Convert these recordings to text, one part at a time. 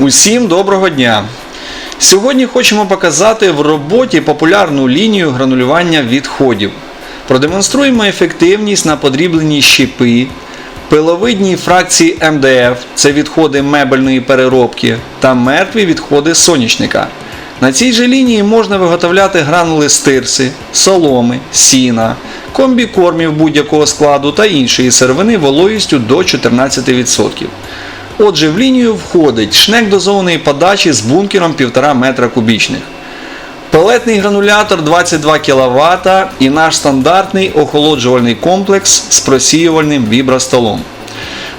Усім доброго дня! Сьогодні хочемо показати в роботі популярну лінію гранулювання відходів. Продемонструємо ефективність на подрібленні щепи, пиловидній фракції МДФ це відходи мебельної переробки та мертві відходи сонячника. На цій же лінії можна виготовляти гранули стирси, соломи, сіна, комбікормів будь-якого складу та іншої сировини вологістю до 14%. Отже, в лінію входить шнек дозованої подачі з бункером 1,5 метра кубічних. Пелетний гранулятор 22 кВт і наш стандартний охолоджувальний комплекс з просіювальним вібростолом.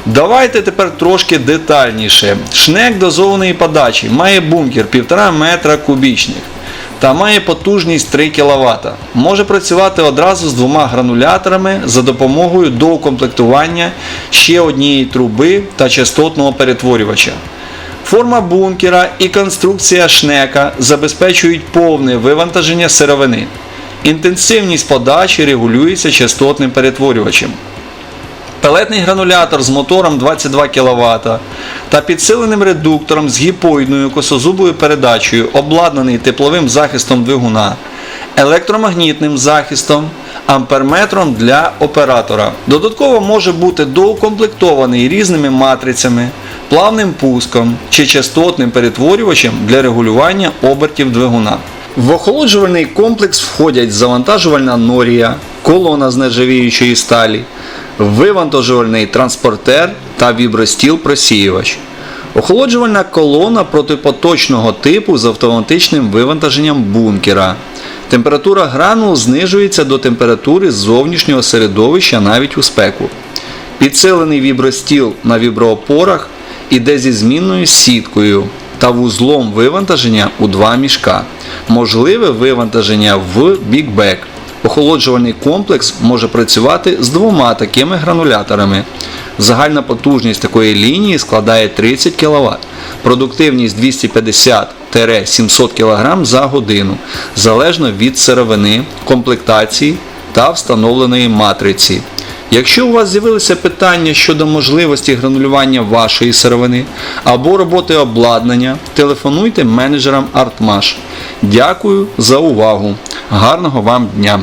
Давайте тепер трошки детальніше. Шнек дозованої подачі має бункер 1,5 метра кубічних та має потужність 3 кВт. Може працювати одразу з двома грануляторами за допомогою доукомплектування ще однієї труби та частотного перетворювача. Форма бункера і конструкція шнека забезпечують повне вивантаження сировини. Інтенсивність подачі регулюється частотним перетворювачем. Пелетний гранулятор з мотором 22 кВт та підсиленим редуктором з гіпоїдною косозубою передачею, обладнаний тепловим захистом двигуна, електромагнітним захистом, амперметром для оператора. Додатково може бути доукомплектований різними матрицями, плавним пуском чи частотним перетворювачем для регулювання обертів двигуна. В охолоджувальний комплекс входять завантажувальна норія, колона з нержавіючої сталі, вивантажувальний транспортер та вібростіл-просіювач. Охолоджувальна колона протипоточного типу з автоматичним вивантаженням бункера. Температура гранул знижується до температури зовнішнього середовища навіть у спеку. Підсилений вібростіл на віброопорах іде зі змінною сіткою та вузлом вивантаження у два мішка. Можливе вивантаження в бікбек. Охолоджувальний комплекс може працювати з двома такими грануляторами. Загальна потужність такої лінії складає 30 кВт. Продуктивність 250-700 кг за годину, залежно від сировини, комплектації та встановленої матриці. Якщо у вас з'явилися питання щодо можливості гранулювання вашої сировини або роботи обладнання, телефонуйте менеджерам Artmash. Дякую за увагу. Гарного вам дня!